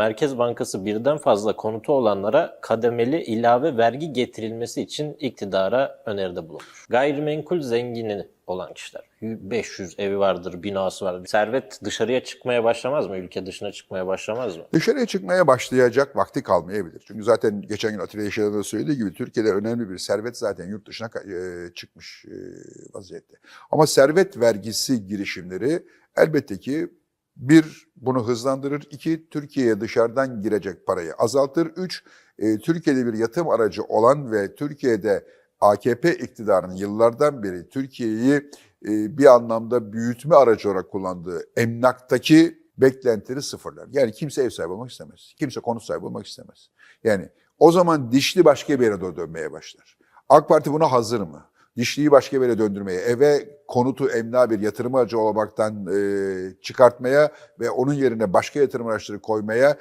Merkez Bankası birden fazla konutu olanlara kademeli ilave vergi getirilmesi için iktidara öneride bulunmuş. Gayrimenkul zengini olan kişiler. 500 evi vardır, binası vardır. Servet dışarıya çıkmaya başlamaz mı? Ülke dışına çıkmaya başlamaz mı? Dışarıya çıkmaya başlayacak vakti kalmayabilir. Çünkü zaten geçen gün Atilla Yaşar'ın da söylediği gibi Türkiye'de önemli bir servet zaten yurt dışına e, çıkmış e, vaziyette. Ama servet vergisi girişimleri elbette ki bir, bunu hızlandırır. iki Türkiye'ye dışarıdan girecek parayı azaltır. Üç, e, Türkiye'de bir yatırım aracı olan ve Türkiye'de AKP iktidarının yıllardan beri Türkiye'yi e, bir anlamda büyütme aracı olarak kullandığı emlaktaki beklentileri sıfırlar. Yani kimse ev sahibi olmak istemez. Kimse konut sahibi olmak istemez. Yani o zaman dişli başka bir yere doğru dönmeye başlar. AK Parti buna hazır mı? Dişliyi başka bir yere döndürmeye, eve konutu emlak bir yatırım aracı olmaktan e, çıkartmaya ve onun yerine başka yatırım araçları koymaya